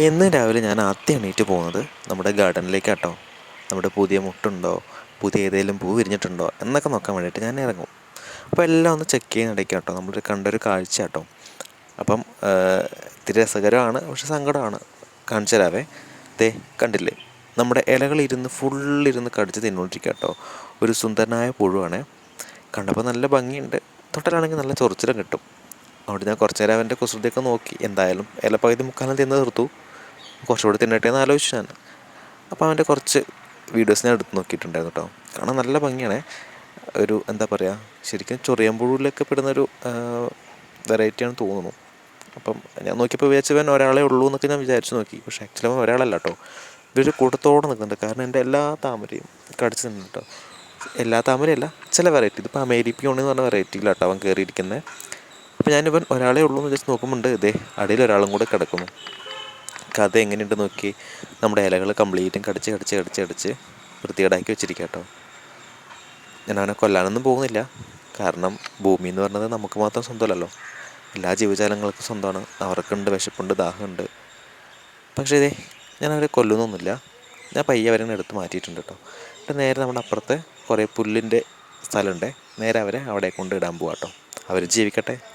എന്ന് രാവിലെ ഞാൻ ആദ്യം എണീറ്റ് പോകുന്നത് നമ്മുടെ ഗാർഡനിലേക്ക് കേട്ടോ നമ്മുടെ പുതിയ മുട്ടുണ്ടോ പുതിയ ഏതെങ്കിലും പൂ വിരിഞ്ഞിട്ടുണ്ടോ എന്നൊക്കെ നോക്കാൻ വേണ്ടിയിട്ട് ഞാൻ ഇറങ്ങും. അപ്പോൾ എല്ലാം ഒന്ന് ചെക്ക് ചെയ്യുന്നിടയ്ക്ക് കേട്ടോ നമ്മൾ കണ്ടൊരു കാഴ്ച കേട്ടോ. അപ്പം ഇത്തിരി രസകരമാണ് പക്ഷെ സങ്കടമാണ്. കാണിച്ചു തരാവേ. ദേ കണ്ടില്ലേ? നമ്മുടെ ഇലകളിരുന്ന് ഫുള്ളിരുന്ന് കടിച്ച് തിന്നുകൊണ്ടിരിക്കുക കേട്ടോ. ഒരു സുന്ദരനായ പുഴുവാണ്. കണ്ടപ്പോൾ നല്ല ഭംഗിയുണ്ട്. തൊട്ടലാണെങ്കിൽ നല്ല ചൊറിച്ചിലും കിട്ടും. അവിടെ ഞാൻ കുറച്ച് നേരം അവന്റെ കുസൃതിയൊക്കെ നോക്കി. എന്തായാലും ഇല പകുതി മുക്കാലം തിന്ന് തീർത്തു. കുറച്ചുകൂടി തിന്നട്ടെ എന്ന് ആലോചിച്ചു ഞാൻ. അപ്പോൾ അവന്റെ കുറച്ച് വീഡിയോസ് ഞാൻ എടുത്ത് നോക്കിയിട്ടുണ്ടായിരുന്നു കേട്ടോ. കാണാൻ നല്ല ഭംഗിയാണ്. ഒരു എന്താ പറയുക ശരിക്കും ചൊറിയമ്പുഴയിലൊക്കെ പെടുന്നൊരു വെറൈറ്റിയാണ് തോന്നുന്നു. അപ്പം ഞാൻ നോക്കിയപ്പോൾ വിചാരിച്ചവൻ ഒരാളെ ഉള്ളൂ എന്നൊക്കെ ഞാൻ വിചാരിച്ചു നോക്കി. പക്ഷേ ആക്ച്വലി അവൻ ഒരാളല്ല കേട്ടോ. ഇതൊരു കൂട്ടത്തോടെ നിൽക്കുന്നുണ്ട്. കാരണം എന്റെ എല്ലാ താമരയും കടിച്ചു നിന്നു കേട്ടോ. എല്ലാ താമരയല്ല ചില വെറൈറ്റി ഇതിപ്പോൾ അമേരിപ്പിയോൺ എന്ന് പറഞ്ഞ വെറൈറ്റിയിലാട്ടോ അവൻ കയറിയിരിക്കുന്നത് അപ്പോൾ ഞാനിവൻ ഒരാളെ ഉള്ളൂ എന്ന് വിചാരിച്ച് നോക്കുമ്പോൾ ഇതേ അടിയിൽ ഒരാളും കൂടെ കിടക്കുന്നു. കഥ എങ്ങനെയുണ്ട് നോക്കി. നമ്മുടെ ഇലകൾ കംപ്ലീറ്റും കടിച്ച് കടിച്ച് കടിച്ച് കടിച്ച് വൃത്തികേടാക്കി വെച്ചിരിക്കുക കേട്ടോ ഞാൻ അവനെ കൊല്ലാനൊന്നും പോകുന്നില്ല. കാരണം ഭൂമി എന്ന് പറഞ്ഞത് നമുക്ക് മാത്രം സ്വന്തമല്ലല്ലോ. എല്ലാ ജീവജാലങ്ങൾക്കും സ്വന്തമാണ്. അവർക്കുണ്ട് വിശപ്പുണ്ട് ദാഹമുണ്ട്. പക്ഷേ ഇതേ ഞാൻ അവരെ കൊല്ലുന്നൊന്നുമില്ല. ഞാൻ പയ്യെ അവരെ എടുത്ത് മാറ്റിയിട്ടുണ്ട് കേട്ടോ എന്നിട്ട് നേരെ നമ്മുടെ അപ്പുറത്തെ കുറേ പുല്ലിന്റെ സ്ഥലമുണ്ട്. നേരെ അവരെ അവിടെ കൊണ്ട് ഇടാൻ പോവാം കേട്ടോ അവർ ജീവിക്കട്ടെ.